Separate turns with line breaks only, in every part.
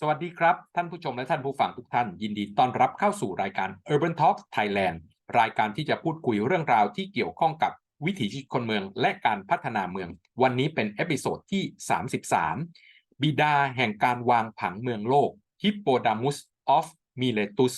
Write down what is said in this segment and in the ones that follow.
สวัสดีครับ ท่านผู้ชมและท่านผู้ฟังทุกท่าน ยินดีต้อนรับเข้าสู่รายการ Urban Talk Thailand รายการที่จะพูดคุยเรื่องราวที่เกี่ยวข้องกับวิถีชีวิตคนเมืองและการพัฒนาเมือง วันนี้เป็นเอพิโซดที่ 33 บิดาแห่งการวางผังเมืองโลก Hippodamus of Miletus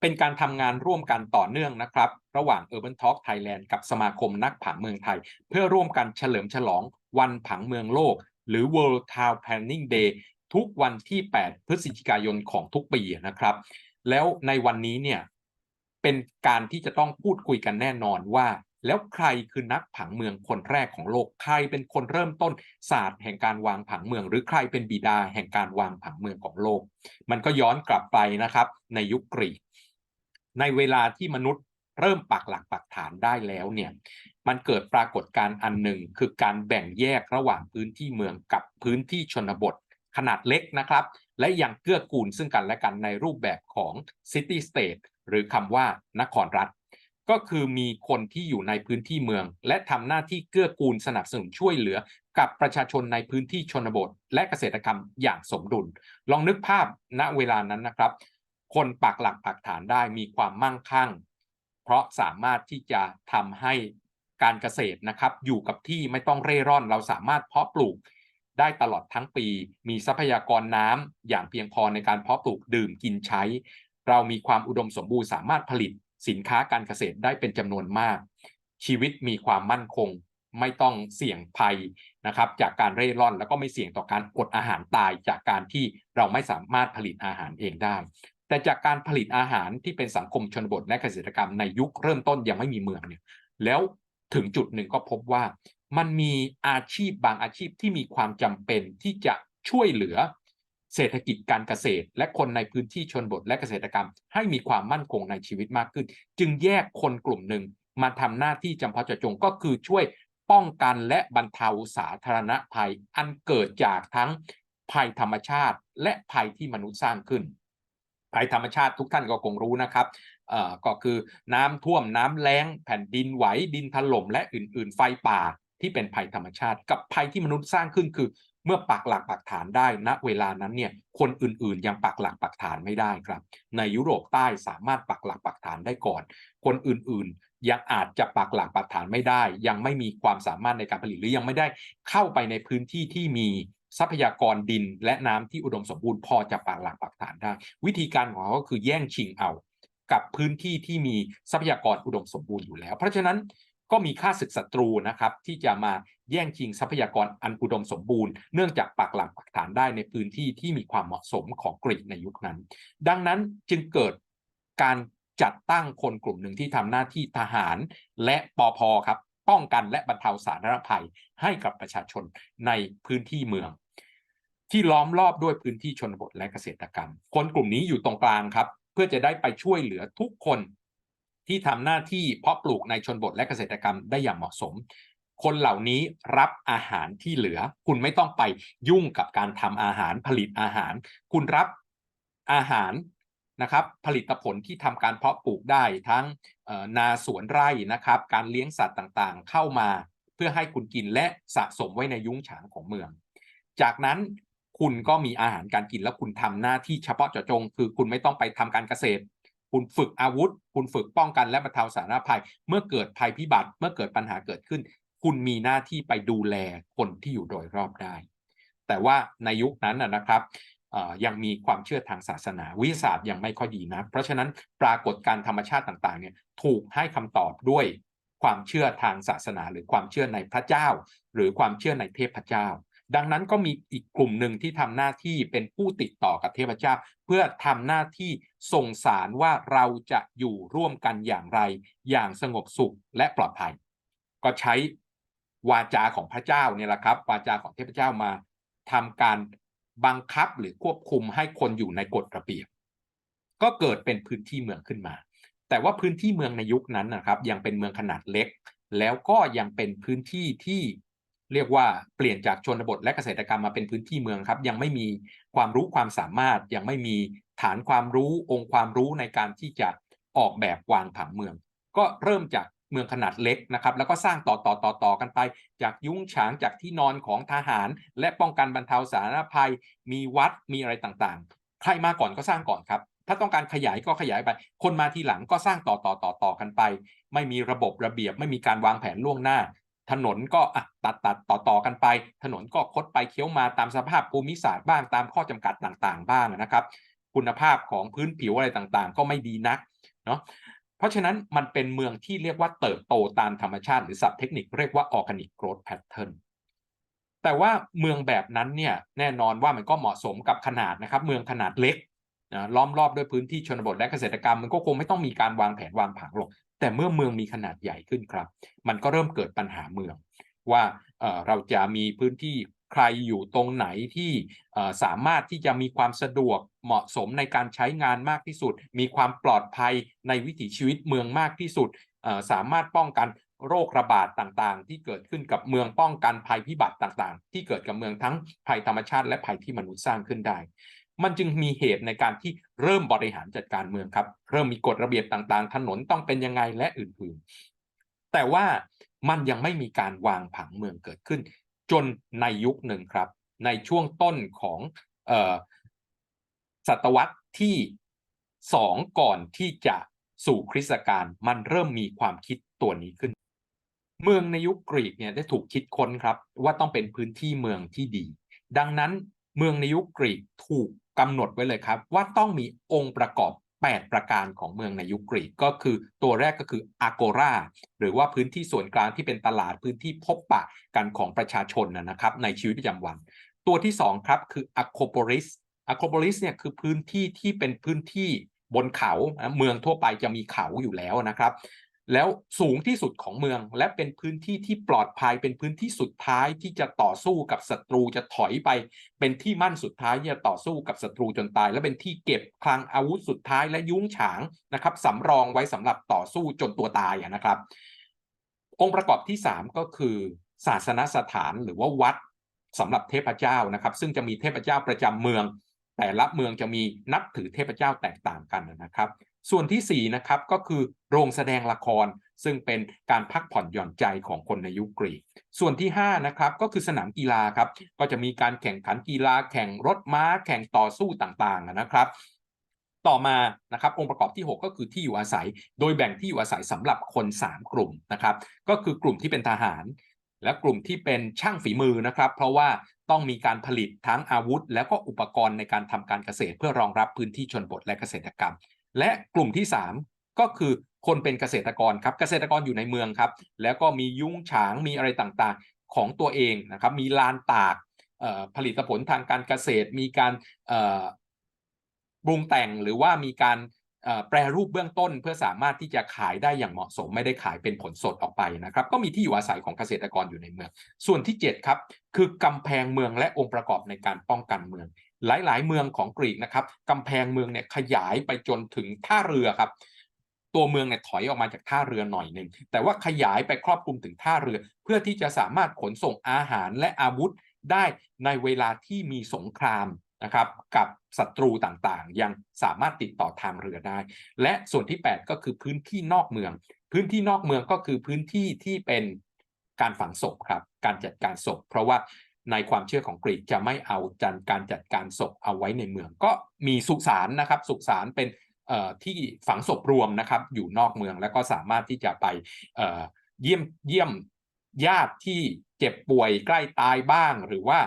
เป็นการทำงานร่วมกันต่อเนื่องนะครับ ระหว่าง Urban Talk Thailand กับสมาคมนักผังเมืองไทย เพื่อร่วมกันเฉลิมฉลองวันผังเมืองโลก หรือ World Town Planning Day ทุกวันที่ 8 พฤศจิกายนของทุกปีนะครับ แล้วในวันนี้เนี่ยเป็นการที่จะต้องพูดคุยกันแน่นอนว่า แล้วใครคือนักผังเมืองคนแรกของโลกใครเป็นคนเริ่มต้นศาสตร์แห่งการวางผังเมือง หรือใครเป็นบิดาแห่งการวางผังเมืองของโลก มันก็ย้อนกลับไปนะครับ ในยุคกรีกในเวลาที่มนุษย์เริ่มปักหลักปักฐานได้แล้วเนี่ยมันเกิดปรากฏการณ์อันหนึ่งคือการแบ่งแยกระหว่างพื้นที่เมืองกับพื้นที่ชนบท ขนาดเล็กนะครับ และยังเกื้อกูลซึ่งกันและกันในรูปแบบของ city state หรือคำว่านครรัฐ ก็คือมีคนที่อยู่ในพื้นที่เมือง และทำหน้าที่เกื้อกูลสนับสนุนช่วยเหลือกับประชาชนในพื้นที่ชนบท และเกษตรกรรมอย่างสมดุล ลองนึกภาพณเวลานั้นนะครับ คนปักหลักปักฐานได้มีความมั่งคั่ง เพราะสามารถที่จะทำให้การเกษตรนะครับ อยู่กับที่ไม่ต้องเร่ร่อน เราสามารถเพาะปลูก ได้ตลอดทั้งปี มีทรัพยากรน้ำอย่างเพียงพอในการเพาะปลูกดื่มกินใช้ เรามีความอุดมสมบูรณ์สามารถผลิตสินค้าการเกษตรได้เป็นจำนวนมาก ชีวิตมีความมั่นคง ไม่ต้องเสี่ยงภัยนะครับจากการเร่ร่อนแล้วก็ไม่เสี่ยงต่อการอดอาหารตายจากการที่เราไม่สามารถผลิตอาหารเองได้ แต่จากการผลิตอาหารที่เป็นสังคมชนบทและเกษตรกรรมในยุคเริ่มต้นยังไม่มีเมืองเนี่ยแล้วถึงจุดหนึ่งก็พบว่า มันมีอาชีพบางอาชีพที่มีความจำเป็นที่จะช่วยเหลือเศรษฐกิจการเกษตร และคนในพื้นที่ชนบทและเกษตรกรรม ให้มีความมั่นคงในชีวิตมากขึ้น จึงแยกคนกลุ่มหนึ่งมาทำหน้าที่จำเพาะเจาะจงก็คือช่วยป้องกันและบรรเทาสาธารณภัย อันเกิดจากทั้งภัยธรรมชาติ และภัยที่มนุษย์สร้างขึ้น ภัยธรรมชาติทุกท่านก็คงรู้นะครับก็คือน้ำท่วมน้ำแล้ง แผ่นดินไหวดินถล่มและอื่น ๆ ไฟป่า ที่เป็นภัยธรรมชาติ กับภัยที่มนุษย์สร้างขึ้นคือ เมื่อปักหลักปักฐานได้ณเวลานั้นเนี่ยคนอื่นๆ ยังปักหลักปักฐานไม่ได้ครับ ในยุโรปใต้สามารถปักหลักปักฐานได้ก่อน คนอื่นๆ ยังอาจจะปักหลักปักฐานไม่ได้ ยังไม่มีความสามารถในการผลิตหรือยังไม่ได้เข้าไปในพื้นที่ที่มีทรัพยากรดินและน้ำที่อุดมสมบูรณ์พอจะปักหลักปักฐานได้ วิธีการของเขาก็คือแย่งชิงเอากับพื้นที่ที่มีทรัพยากรอุดมสมบูรณ์อยู่แล้ว เพราะฉะนั้น ก็มีค่าศึกศัตรูนะครับ ที่จะมาแย่งชิงทรัพยากรอันอุดมสมบูรณ์เนื่องจากปักหลักปักฐานได้ในพื้นที่ที่มีความเหมาะสมของกรีกในยุคนั้น ดังนั้นจึงเกิดการจัดตั้งคนกลุ่มหนึ่งที่ทำหน้าที่ทหารและปอพอครับป้องกันและบรรเทาสาธารณภัยให้กับประชาชนในพื้นที่เมือง ที่ล้อมรอบด้วยพื้นที่ชนบทและเกษตรกรรม คนกลุ่มนี้อยู่ตรงกลางครับ เพื่อจะได้ไปช่วยเหลือทุกคน ที่ทำหน้าที่เพาะปลูกในชนบทและเกษตรกรรมได้อย่างเหมาะสม คนเหล่านี้รับอาหารที่เหลือ คุณไม่ต้องไปยุ่งกับการทำอาหารผลิตอาหาร คุณรับอาหารนะครับผลิตผลที่ทำการเพาะปลูกได้ทั้งนาสวนไร่นะครับการเลี้ยงสัตว์ต่างๆ เข้ามาเพื่อให้คุณกินและสะสมไว้ในยุ้งฉางของเมือง จากนั้นคุณก็มีอาหารการกินแล้วคุณทำหน้าที่เฉพาะเจาะจง คือคุณไม่ต้องไปทำการเกษตร คุณฝึกอาวุธ คุณฝึกป้องกันและบรรเทาสาธารณภัย เมื่อเกิดภัยพิบัติ เมื่อเกิดปัญหาเกิดขึ้น คุณมีหน้าที่ไปดูแลคนที่อยู่โดยรอบได้ แต่ว่าในยุคนั้นนะครับยังมีความเชื่อทางศาสนา วิทยาศาสตร์ยังไม่ค่อยดีนะ เพราะฉะนั้นปรากฏการธรรมชาติต่างๆเนี่ยถูกให้คำตอบด้วยความเชื่อทางศาสนา หรือความเชื่อในพระเจ้า หรือความเชื่อในเทพเจ้า ดังนั้นก็มีอีกกลุ่มหนึ่งที่ทำหน้าที่เป็นผู้ติดต่อกับเทพเจ้า เพื่อทำหน้าที่ส่งสารว่าเราจะอยู่ร่วมกันอย่างไร อย่างสงบสุขและปลอดภัย ก็ใช้วาจาของพระเจ้าเนี่ยแหละครับ วาจาของเทพเจ้ามาทำการบังคับหรือควบคุมให้คนอยู่ในกฎระเบียบ ก็เกิดเป็นพื้นที่เมืองขึ้นมา แต่ว่าพื้นที่เมืองในยุคนั้นนะครับ ยังเป็นเมืองขนาดเล็ก แล้วก็ยังเป็นพื้นที่ที่ เรียกว่าเปลี่ยนจากชนบทและเกษตรกรรมมาเป็นพื้นที่เมืองครับ ยังไม่มีความรู้ความสามารถ ยังไม่มีฐานความรู้องค์ความรู้ในการที่จะออกแบบวางผังเมือง ก็เริ่มจากเมืองขนาดเล็กนะครับ แล้วก็สร้างต่อต่อต่อต่อกันไป จากยุ้งฉางจากที่นอนของทหาร และป้องกันบรรเทาสาธารณภัย มีวัดมีอะไรต่างๆ ใครมาก่อนก็สร้างก่อนครับ ถ้าต้องการขยายก็ขยายไป คนมาทีหลังก็สร้างต่อต่อต่อต่อกันไป ไม่มีระบบระเบียบไม่มีการวางแผนล่วงหน้า ถนนก็อะตัดตัดต่อต่อกันไป ถนนก็คดไปเคี้ยวมาตามสภาพภูมิศาสตร์บ้างตามข้อจำกัดต่างๆ บ้างนะครับ คุณภาพของพื้นผิวอะไรต่างๆ ก็ไม่ดีนักเนาะเพราะฉะนั้นมันเป็นเมืองที่เรียกว่าเติบโตตามธรรมชาติ หรือศัพท์เทคนิคเรียกว่า organic growth pattern แต่ว่าเมืองแบบนั้นเนี่ยแน่นอนว่ามันก็เหมาะสมกับขนาดนะครับ เมืองขนาดเล็กนะล้อมรอบด้วยพื้นที่ชนบทและเกษตรกรรมมันก็คงไม่ต้องมีการวางแผนวางผังหรอก แต่เมื่อเมืองมีขนาดใหญ่ขึ้นครับ มันก็เริ่มเกิดปัญหาเมือง ว่าเราจะมีพื้นที่ใครอยู่ตรงไหนที่สามารถที่จะมีความสะดวกเหมาะสมในการใช้งานมากที่สุด มีความปลอดภัยในวิถีชีวิตเมืองมากที่สุด สามารถป้องกันโรคระบาดต่างๆ ที่เกิดขึ้นกับเมืองป้องกันภัยพิบัติต่างๆ ที่เกิดกับเมืองทั้งภัยธรรมชาติและภัยที่มนุษย์สร้างขึ้นได้ มันจึงมีเหตุในการที่เริ่มบริหารจัดการเมืองครับ เริ่มมีกฎระเบียบต่างๆ ถนนต้องเป็นยังไงและอื่นๆ แต่ว่ามันยังไม่มีการวางผังเมืองเกิดขึ้น จนในยุคหนึ่งครับ ในช่วงต้นของศตวรรษที่สองก่อนที่จะสู่คริสตกาลมันเริ่มมีความคิดตัวนี้ขึ้น เมืองในยุคกรีกเนี่ยได้ถูกคิดค้นครับ ว่าต้องเป็นพื้นที่เมืองที่ดี ดังนั้นเมืองในยุคกรีกถูก กำหนดไว้เลยครับ ว่าต้องมีองค์ประกอบ 8 ประการของเมืองในยุคกรีกก็คือตัวแรกก็คืออโกราหรือว่าพื้นที่ส่วนกลางที่เป็นตลาดพื้นที่พบปะกันของประชาชนนะครับ ในชีวิตประจำวัน ตัวที่2ครับคืออะโคโปลิสอะโคโปลิสเนี่ยคือพื้นที่ที่เป็นพื้นที่บนเขาเมืองทั่วไปจะมีเขาอยู่แล้วนะครับ แล้วสูงที่สุดของเมือง และเป็นพื้นที่ที่ปลอดภัยเป็นพื้นที่สุดท้ายที่จะต่อสู้กับศัตรูจะถอยไป เป็นที่มั่นสุดท้ายที่จะต่อสู้กับศัตรูจนตาย และเป็นที่เก็บคลังอาวุธสุดท้ายและยุ้งฉางนะครับสำรองไว้สำหรับต่อสู้จนตัวตายนะครับ องค์ประกอบที่ 3 ก็คือ ศาสนสถานหรือว่าวัดสำหรับเทพเจ้านะครับ ซึ่งจะมีเทพเจ้าประจำเมือง แต่ละเมืองจะมีนับถือเทพเจ้าแตกต่างกันนะครับ ส่วนที่ 4 นะครับก็คือโรงแสดงละคร ซึ่งเป็นการพักผ่อนหย่อนใจของคนในยุคกรีก ส่วนที่ 5 นะครับก็คือสนามกีฬาครับ ก็จะมีการแข่งขันกีฬา แข่งรถม้า แข่งต่อสู้ต่างๆนะครับต่อมานะครับองค์ประกอบที่ 6 ก็คือที่อยู่อาศัย โดยแบ่งที่อยู่อาศัยสำหรับคน 3 กลุ่มนะครับ ก็คือกลุ่มที่เป็นทหาร และกลุ่มที่เป็นช่างฝีมือนะครับ เพราะว่าต้องมีการผลิตทั้งอาวุธ แล้วก็อุปกรณ์ในการทำการเกษตรเพื่อรองรับพื้นที่ชนบทและเกษตรกรรม และกลุ่มที่ 3 ก็คือคนเป็นเกษตรกรครับเกษตรกรอยู่ในเมืองครับ แล้วก็มียุ้งฉางมีอะไรต่างๆของตัวเองนะครับ มีลานตากผลิตผลทางการเกษตร มีการปรุงแต่งหรือว่ามีการแปรรูปเบื้องต้นเพื่อสามารถที่จะขายได้อย่างเหมาะสมไม่ได้ขายเป็นผลสดออกไปนะครับ ก็มีที่อยู่อาศัยของเกษตรกรอยู่ในเมือง ส่วนที่ 7 ครับ คือกำแพงเมืองและองค์ประกอบในการป้องกันเมือง หลายๆ เมืองของกรีกนะครับกำแพงเมืองเนี่ยขยายไปจนถึงท่าเรือครับ ตัวเมืองเนี่ยถอยออกมาจากท่าเรือหน่อยหนึ่งแต่ว่าขยายไปครอบคลุมถึงท่าเรือ เพื่อที่จะสามารถขนส่งอาหารและอาวุธได้ในเวลาที่มีสงครามนะครับกับศัตรูต่างๆ ยังสามารถติดต่อทางเรือได้ และส่วนที่ 8 ก็คือพื้นที่นอกเมือง พื้นที่นอกเมืองก็คือพื้นที่ที่เป็นการฝังศพครับ การจัดการศพ เพราะว่า ในความเชื่อของกรีกจะไม่เอาจันการจัดการศพเอาไว้ในเมือง ก็มีสุสานนะครับสุสานเป็นที่ฝังศพรวมนะครับ อยู่นอกเมืองแล้วก็สามารถที่จะไปเยี่ยมเยี่ยมญาติที่เจ็บป่วยใกล้ตายบ้าง หรือว่า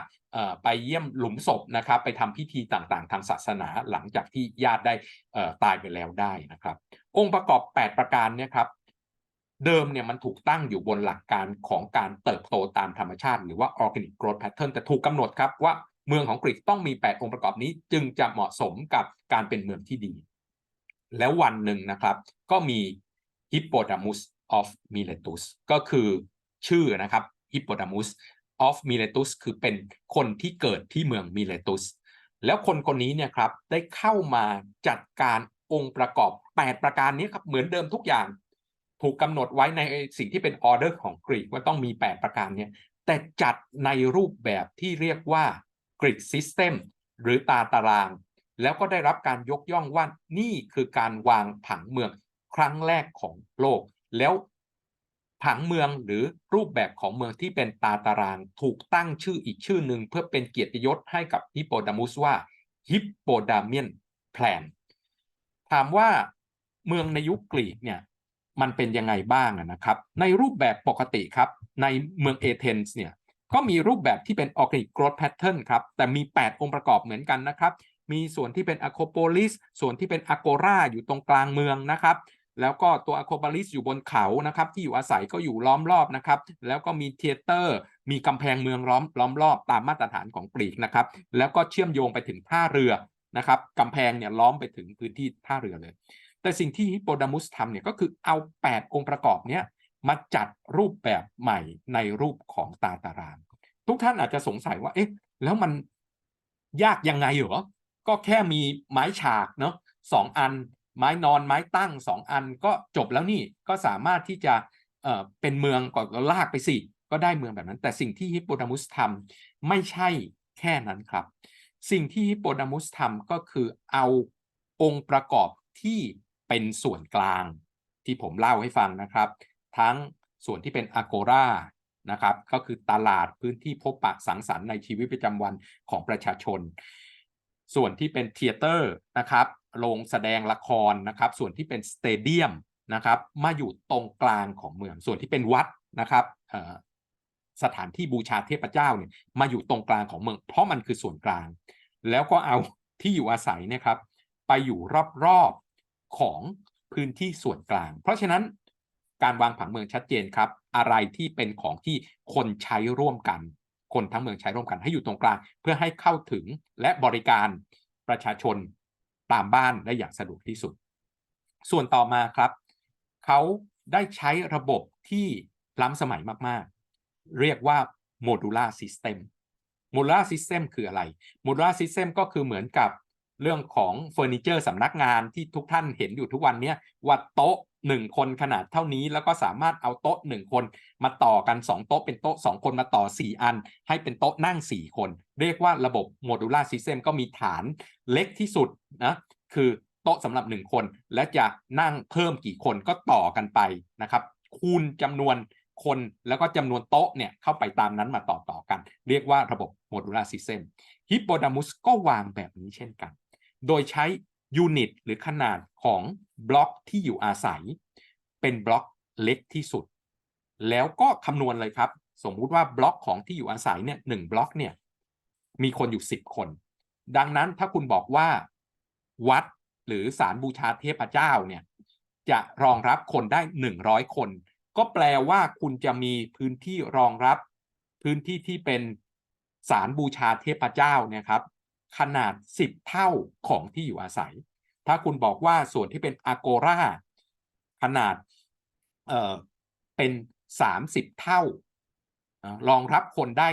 ไปเยี่ยมหลุมศพนะครับ ไปทำพิธีต่างๆ ทางศาสนาหลังจากที่ญาติได้ตายไปแล้วได้นะครับ องค์ประกอบ 8 ประการเนี่ยครับ เดิมเนี่ยมันถูกตั้งอยู่บนหลักการของการเติบโตตามธรรมชาติ หรือว่า organic growth pattern แต่ถูกกำหนดครับว่าเมืองของกรีกต้องมี 8 องค์ประกอบนี้จึงจะเหมาะสมกับการเป็นเมืองที่ดี แล้ววันหนึ่งนะครับ ก็มี Hippodamus of Miletus ก็คือชื่อนะครับ Hippodamus of Miletus คือเป็นคนที่เกิดที่เมืองมิเลตุสแล้วคนคนนี้เนี่ยครับได้เข้ามาจัดการองค์ประกอบ 8 ประการนี้ครับเหมือนเดิมทุกอย่าง ถูกกำหนดไว้ในสิ่งที่เป็นออเดอร์ของกรีกว่าต้องมี 8 ประการเนี่ยแต่จัดในรูปแบบที่เรียกว่ากรีกซิสเต็มหรือตาตาราง แล้วก็ได้รับการยกย่องว่านี่คือการวางผังเมืองครั้งแรกของโลก แล้วผังเมืองหรือรูปแบบของเมืองที่เป็นตาตาราง ถูกตั้งชื่ออีกชื่อหนึ่งเพื่อเป็นเกียรติยศให้กับฮิปโปดามุสว่าฮิปโปดาเมียนแพลนถามว่าเมืองในยุคกรีกเนี่ย มันเป็นยังไงบ้างนะครับ ในรูปแบบปกติครับ ในเมืองเอเธนส์เนี่ยก็มีรูปแบบที่เป็น organic growth pattern ครับ แต่มี 8 องค์ประกอบเหมือนกันนะครับ มีส่วนที่เป็นอะโคโปลิสส่วนที่เป็นอะโกราอยู่ตรงกลางเมืองนะครับ แล้วก็ตัวอะโคโปลิสอยู่บนเขานะครับ ที่อยู่อาศัยก็อยู่ล้อมรอบนะครับ แล้วก็มีเทเตอร์ มีกำแพงเมืองล้อมล้อมรอบตามมาตรฐานของกรีกนะครับ แล้วก็เชื่อมโยงไปถึงท่าเรือนะครับกำแพงเนี่ยล้อมไปถึงพื้นที่ท่าเรือเลย แต่สิ่งที่ฮิปโปดามุสทำเนี่ยก็คือเอา 8 องค์ประกอบเนี้ยมาจัดรูปแบบใหม่ในรูปของตาตาราง ทุกท่านอาจจะสงสัยว่า เอ๊ะ แล้วมันยากยังไงเหรอ ก็แค่มีไม้ฉากเนาะสองอัน ไม้นอนไม้ตั้งสองอันก็จบแล้วนี่ก็สามารถที่จะเอ่อเป็นเมืองก็ลากไปสิ ก็ได้เมืองแบบนั้น แต่สิ่งที่ฮิปโปดามุสทำไม่ใช่แค่นั้นครับ สิ่งที่ฮิปโปดามุสทำก็คือเอาองค์ประกอบที่ เป็นส่วนกลางที่ผมเล่าให้ฟังนะครับ ทั้งส่วนที่เป็นอโกรานะครับ ก็คือตลาดพื้นที่พบปะสังสรรค์ในชีวิตประจำวันของประชาชน ส่วนที่เป็นเทเตอร์นะครับโรงแสดงละครนะครับ ส่วนที่เป็นสเตเดียมนะครับ มาอยู่ตรงกลางของเมือง ส่วนที่เป็นวัดนะครับสถานที่บูชาเทพเจ้าเนี่ยมาอยู่ตรงกลางของเมือง เพราะมันคือส่วนกลาง แล้วก็เอาที่อยู่อาศัยนะครับ ไปอยู่รอบ ของพื้นที่ส่วนกลาง เพราะฉะนั้นการวางผังเมืองชัดเจนครับ อะไรที่เป็นของที่คนใช้ร่วมกัน คนทั้งเมืองใช้ร่วมกันให้อยู่ตรงกลาง เพื่อให้เข้าถึงและบริการประชาชนตามบ้านได้อย่างสะดวกที่สุด ส่วนต่อมาครับ เขาได้ใช้ระบบที่ล้ำสมัยมาก ๆ เรียกว่า modular system modular system คืออะไร modular system ก็คือเหมือนกับ เรื่องของเฟอร์นิเจอร์สำนักงานที่ทุกท่านเห็นอยู่ทุกวันนี้ว่าโต๊ะหนึ่งคนขนาดเท่านี้แล้วก็สามารถเอาโต๊ะหนึ่งคนมาต่อกัน 2 โต๊ะเป็นโต๊ะ 2 คนมาต่อ 4 อัน ให้เป็นโต๊ะนั่ง 4 คน เรียกว่าระบบโมดูล่าซิสเต็มก็มีฐานเล็กที่สุดนะคือโต๊ะสำหรับ 1 คน และจะนั่งเพิ่มกี่คนก็ต่อกันไปนะครับคูณจำนวนคนแล้วก็จำนวนโต๊ะเนี่ยเข้าไปตามนั้นมาต่อต่อกัน เรียกว่าระบบโมดูล่าซิสเต็มฮิปโปดามุสก็วางแบบนี้เช่นกัน โดยใช้ยูนิตหรือขนาดของบล็อกที่อยู่อาศัย เป็นบล็อกเล็กที่สุด แล้วก็คำนวณเลยครับ สมมุติว่าบล็อกของที่อยู่อาศัยเนี่ยหนึ่งบล็อกเนี่ยมีคนอยู่ 10 คน ดังนั้นถ้าคุณบอกว่าวัดหรือศาลบูชาเทพเจ้าเนี่ยจะรองรับคนได้ 100 คน ก็แปลว่าคุณจะมีพื้นที่รองรับ พื้นที่ที่เป็นศาลบูชาเทพเจ้าเนี่ยครับ ขนาด 10 เท่าของที่อยู่อาศัย ถ้าคุณบอกว่าส่วนที่เป็นอะโกราขนาดเอ่อเป็น 30 เท่ารองรับคนได้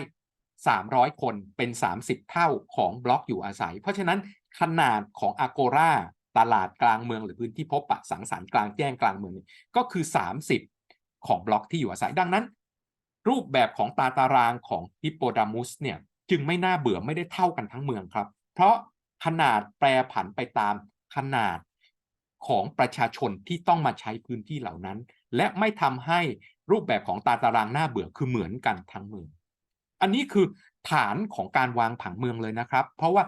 300 คนเป็น 30 เท่าของบล็อกอยู่อาศัย เพราะฉะนั้นขนาดของอะโกราตลาดกลางเมืองหรือพื้นที่พบปะสังสรรค์กลางแจ้งกลางเมืองก็คือ 30 ของบล็อกที่อยู่อาศัยดังนั้น รูปแบบของตาตารางของฮิปโปดามุสเนี่ย จึงไม่น่าเบื่อไม่ได้เท่ากันทั้งเมืองครับ เพราะขนาดแปรผันไปตามขนาดของประชาชนที่ต้องมาใช้พื้นที่เหล่านั้น และไม่ทำให้รูปแบบของตาตารางหน้าเบื่อคือเหมือนกันทั้งเมือง อันนี้คือฐานของการวางผังเมืองเลยนะครับ เพราะว่า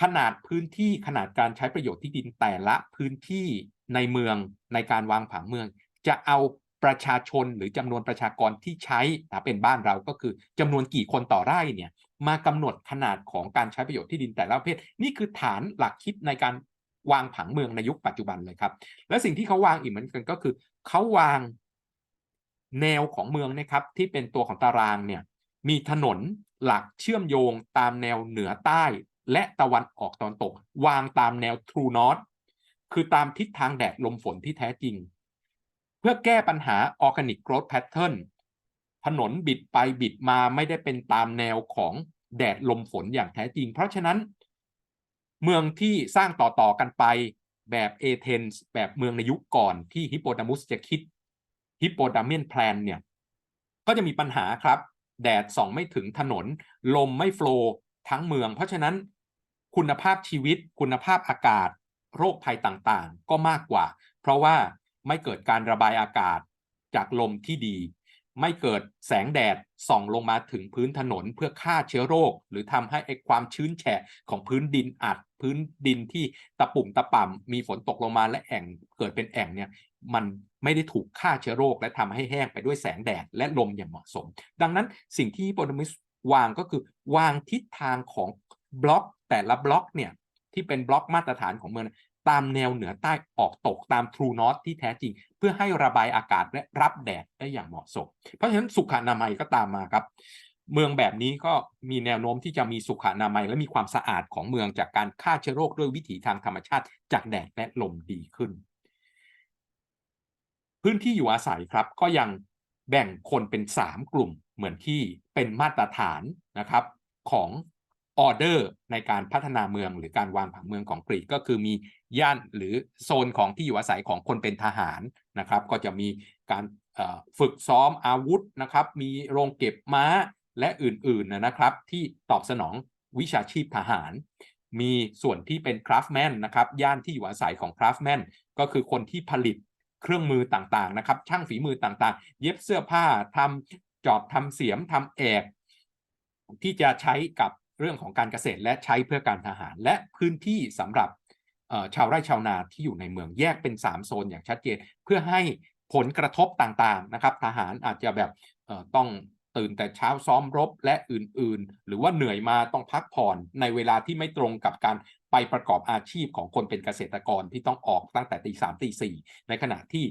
ขนาดพื้นที่ขนาดการใช้ประโยชน์ที่ดินแต่ละพื้นที่ในเมืองในการวางผังเมือง จะเอา ประชาชนหรือจำนวนประชากรที่ใช้เป็นบ้านเราก็คือจำนวนกี่คนต่อไร่เนี่ยมากำหนดขนาดของการใช้ประโยชน์ที่ดินแต่ละประเภท นี่คือฐานหลักคิดในการวางผังเมืองในยุคปัจจุบันเลยครับ และสิ่งที่เขาวางอีกเหมือนกันก็คือเขาวางแนวของเมืองนะครับที่เป็นตัวของตารางเนี่ยมีถนนหลักเชื่อมโยงตามแนวเหนือใต้ และตะวันออกตอนตก วางตามแนว True North คือตามทิศทางแดดลมฝนที่แท้จริง เพื่อแก้ปัญหา Organic Growth Pattern ถนนบิดไปบิดมาไม่ได้เป็นตามแนวของแดดลมฝนอย่างแท้จริง เพราะฉะนั้น เมืองที่สร้างต่อ ๆ กันไปแบบเอเธนส์แบบเมืองในยุคก่อนที่ฮิปโปดามุสจะคิดฮิปโปดามินแพลนเนี่ย ก็จะมีปัญหาครับ แดดส่องไม่ถึงถนน ลมไม่โฟล์ทั้งเมือง เพราะฉะนั้นคุณภาพชีวิตคุณภาพอากาศ โรคภัยต่างๆ ก็มากกว่า เพราะว่า ไม่เกิดการระบายอากาศจากลมที่ดี ไม่เกิดแสงแดดส่องลงมาถึงพื้นถนนเพื่อฆ่าเชื้อโรค หรือทำให้ไอความชื้นแฉะของพื้นดินอัด พื้นดินที่ตะปุ่มตะป่ำมีฝนตกลงมาและแอ่งเกิดเป็นแอ่งเนี่ยมันไม่ได้ถูกฆ่าเชื้อโรค และทำให้แห้งไปด้วยแสงแดดและลมอย่างเหมาะสม ดังนั้นสิ่งที่ฮิปโปดามิสวางก็คือวางทิศทางของบล็อกแต่ละบล็อกเนี่ยที่เป็นบล็อกมาตรฐานของเมือง ตามแนวเหนือใต้ออกตกตาม True North ที่แท้จริง เพื่อให้ระบายอากาศและรับแดดได้อย่างเหมาะสม เพราะฉะนั้นสุขอนามัยก็ตามมาครับ เมืองแบบนี้ก็มีแนวโน้มที่จะมีสุขอนามัยและมีความสะอาดของเมืองจากการฆ่าเชื้อโรคด้วยวิถีทางธรรมชาติ จากแดดและลมดีขึ้น พื้นที่อยู่อาศัยครับก็ยังแบ่งคนเป็น 3 กลุ่มเหมือนที่เป็นมาตรฐานนะครับของ ออเดอร์ในการพัฒนาเมืองหรือการวางผังเมืองของกรีกก็คือมีย่านหรือโซนของที่อยู่อาศัยของคนเป็นทหารนะครับ ก็จะมีการฝึกซ้อมอาวุธนะครับ มีโรงเก็บม้าและอื่นๆนะครับ ที่ตอบสนองวิชาชีพทหาร มีส่วนที่เป็นคราฟแมนนะครับย่านที่อยู่อาศัยของคราฟแมนก็คือคนที่ผลิตเครื่องมือต่างๆนะครับ ช่างฝีมือต่างๆ เย็บเสื้อผ้าทำจอบทำเสียมทำแอกที่จะใช้กับ เรื่องของการเกษตรและใช้เพื่อการทหาร และพื้นที่สำหรับชาวไร่ชาวนาที่อยู่ในเมืองแยกเป็น 3 โซนอย่างชัดเจน เพื่อให้ผลกระทบต่างๆนะครับ ทหารอาจจะแบบต้องตื่นแต่เช้าซ้อมรบและอื่นๆ หรือว่าเหนื่อยมาต้องพักผ่อนในเวลาที่ไม่ตรงกับการ ไปประกอบอาชีพของคนเป็นเกษตรกรที่ต้องออกตั้งแต่ตีสามตีสี่ในขณะที่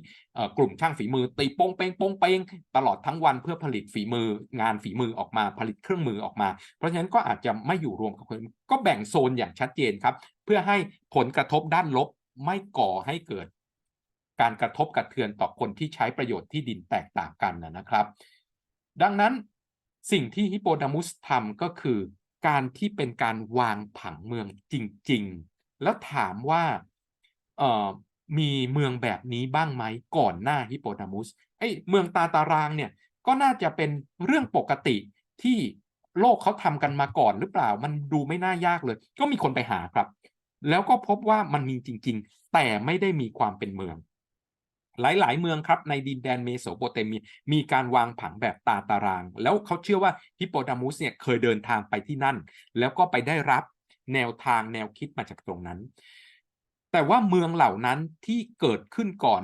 กลุ่มช่างฝีมือตีโป้งเป้งโป้งเป้งตลอดทั้งวันเพื่อผลิตฝีมืองานฝีมือออกมาผลิตเครื่องมือออกมา เพราะฉะนั้นก็อาจจะไม่อยู่รวมกับคนก็แบ่งโซนอย่างชัดเจนครับ เพื่อให้ผลกระทบด้านลบไม่ก่อให้เกิด การกระทบกระเทือนต่อคนที่ใช้ประโยชน์ที่ดินแตกต่างกันนะครับ ดังนั้นสิ่งที่ฮิปโปดามุสทำก็คือ การที่เป็นการวางผังเมืองจริง ๆ แล้วถามว่าเอ่อมีเมืองแบบนี้บ้างไหมก่อนหน้าฮิปโปดามุสไอ้เมืองตาตารางเนี่ยก็น่าจะเป็นเรื่องปกติที่โลกเขาทำกันมาก่อนหรือเปล่า มันดูไม่น่ายากเลย ก็มีคนไปหาครับ แล้วก็พบว่ามันมีจริง ๆ แต่ไม่ได้มีความเป็นเมือง หลาย ๆ เมืองครับในดินแดนเมโสโปเตเมียมีการวางผังแบบตาตาราง แล้วเขาเชื่อว่าฮิปโปดามุสเนี่ยเคยเดินทางไปที่นั่น แล้วก็ไปได้รับแนวทางแนวคิดมาจากตรงนั้น แต่ว่าเมืองเหล่านั้นที่เกิดขึ้นก่อน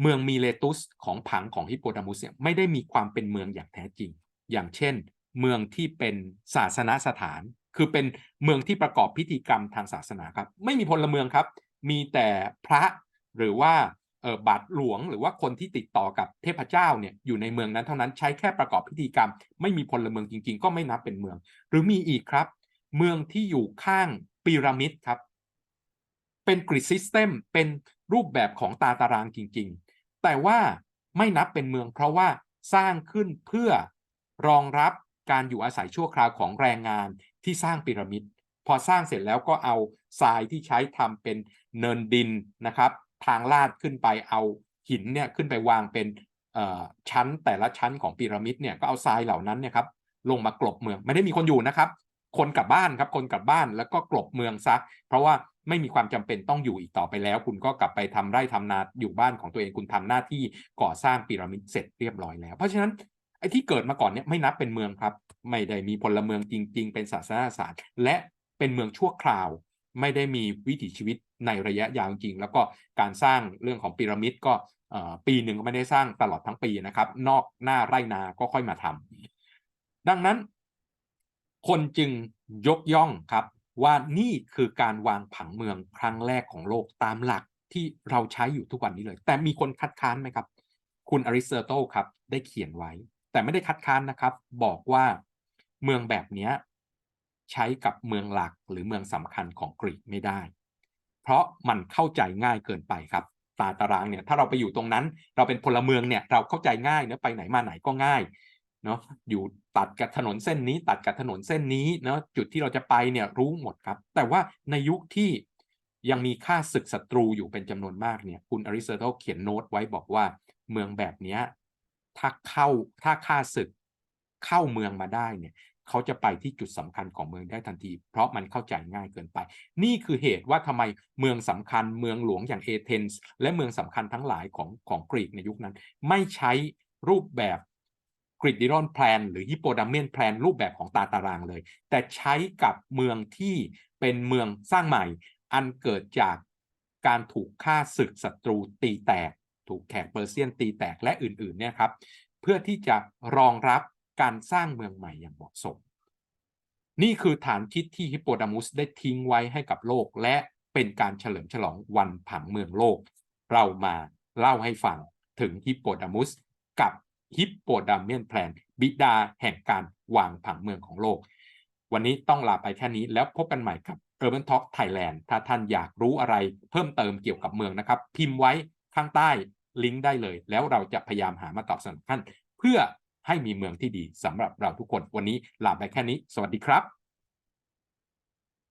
เมืองมีเลตุสของผังของฮิปโปดามุสเนี่ยไม่ได้มีความเป็นเมืองอย่างแท้จริง อย่างเช่น เมืองที่เป็นศาสนสถาน คือเป็นเมืองที่ประกอบพิธีกรรมทางศาสนาครับ ไม่มีพลเมืองครับ มีแต่พระหรือว่า บาทหลวงหรือว่าคนที่ติดต่อกับเทพเจ้าเนี่ยอยู่ในเมืองนั้นเท่านั้นใช้แค่ประกอบพิธีกรรม ไม่มีพลเมืองจริง ๆ ก็ไม่นับเป็นเมือง หรือมีอีกครับ เมืองที่อยู่ข้างพีระมิดครับ เป็นกริดซิสเต็มเป็นรูปแบบของตาตารางจริง ๆ แต่ว่าไม่นับเป็นเมือง เพราะว่าสร้างขึ้นเพื่อรองรับการอยู่อาศัยชั่วคราวของแรงงานที่สร้างพีระมิดพอสร้างเสร็จแล้วก็เอาทรายที่ใช้ทำเป็นเนินดินนะครับ ทางลาดขึ้นไปเอาหินเนี่ยขึ้นไปวางเป็นชั้นแต่ละชั้นของพีระมิดเนี่ยก็เอาทรายเหล่านั้นเนี่ยครับลงมากลบเมืองไม่ได้มีคนอยู่นะครับ คนกลับบ้านครับคนกลับบ้านแล้วก็กลบเมืองซะ เพราะว่าไม่มีความจำเป็นต้องอยู่อีกต่อไปแล้ว คุณก็กลับไปทำไร่ทำนาอยู่บ้านของตัวเองคุณทำหน้าที่ก่อสร้างพีระมิดเสร็จเรียบร้อยแล้ว เพราะฉะนั้นไอ้ที่เกิดมาก่อนเนี่ยไม่นับเป็นเมืองครับ ไม่ได้มีพลเมืองจริง ๆ เป็นศาสนาศาสตร์และเป็นเมืองชั่วคราว ไม่ได้มีวิถีชีวิตในระยะยาวจริง แล้วก็การสร้างเรื่องของพีระมิดก็ปีหนึ่งก็ไม่ได้สร้างตลอดทั้งปีนะครับ นอกหน้าไร่นาก็ค่อยมาทำดังนั้น คนจึงยกย่องครับว่านี่คือการวางผังเมืองครั้งแรกของโลกตามหลักที่เราใช้อยู่ทุกวันนี้เลย แต่มีคนคัดค้านไหมครับ คุณอริสเตโตครับได้เขียนไว้ แต่ไม่ได้คัดค้านนะครับ บอกว่าเมืองแบบนี้ ใช้กับเมืองหลักหรือเมืองสำคัญของกรีกไม่ได้ เพราะมันเข้าใจง่ายเกินไปครับตาตารางเนี่ยถ้าเราไปอยู่ตรงนั้น เราเป็นพลเมืองเนี่ยเราเข้าใจง่ายเนะไปไหนมาไหนก็ง่ายเนาะอยู่ตัดกับถนนเส้นนี้ ตัดกับถนนเส้นนี้เนาะจุดที่เราจะไปเนี่ยรู้หมดครับ แต่ว่าในยุคที่ยังมีค่าศึกศัตรูอยู่เป็นจำนวนมากเนี่ยคุณอริสโตเติลเขียนโน้ตไว้บอกว่าเมืองแบบนี้ถ้าเข้าถ้าค่าศึกเข้าเมืองมาได้เนี่ย เขาจะไปที่จุดสำคัญของเมืองได้ทันที เพราะมันเข้าใจง่ายเกินไป นี่คือเหตุว่าทำไมเมืองสำคัญเมืองหลวงอย่างเอเธนส์และเมืองสำคัญทั้งหลายของของกรีกในยุคนั้น ไม่ใช้รูปแบบกริดดิรอนแพลนหรือฮิปโปดามเมียนแพลนรูปแบบของตาตารางเลย แต่ใช้กับเมืองที่เป็นเมืองสร้างใหม่ อันเกิดจากการถูกฆ่าศึกศัตรูตีแตก ถูกแขกเปอร์เซียนตีแตกและอื่นๆเนี่ยครับเพื่อที่จะรองรับ การสร้างเมืองใหม่อย่างเหมาะสม นี่คือฐานคิดที่ฮิปโปดามุสได้ทิ้งไว้ให้กับโลก และเป็นการเฉลิมฉลองวันผังเมืองโลก เรามาเล่าให้ฟังถึงฮิปโปดามุสกับฮิปโปดามเมียนแพลนบิดาแห่งการวางผังเมืองของโลก วันนี้ต้องลาไปแค่นี้แล้วพบกันใหม่กับ Urban Talk Thailand ถ้าท่านอยากรู้อะไรเพิ่มเติมเกี่ยวกับเมืองนะครับ พิมพ์ไว้ข้างใต้ลิงก์ได้เลย แล้วเราจะพยายามหามาตอบสนองท่านเพื่อ ให้มีเมืองที่ดีสำหรับเราทุกคนวันนี้ลาไปแค่นี้ สวัสดีครับ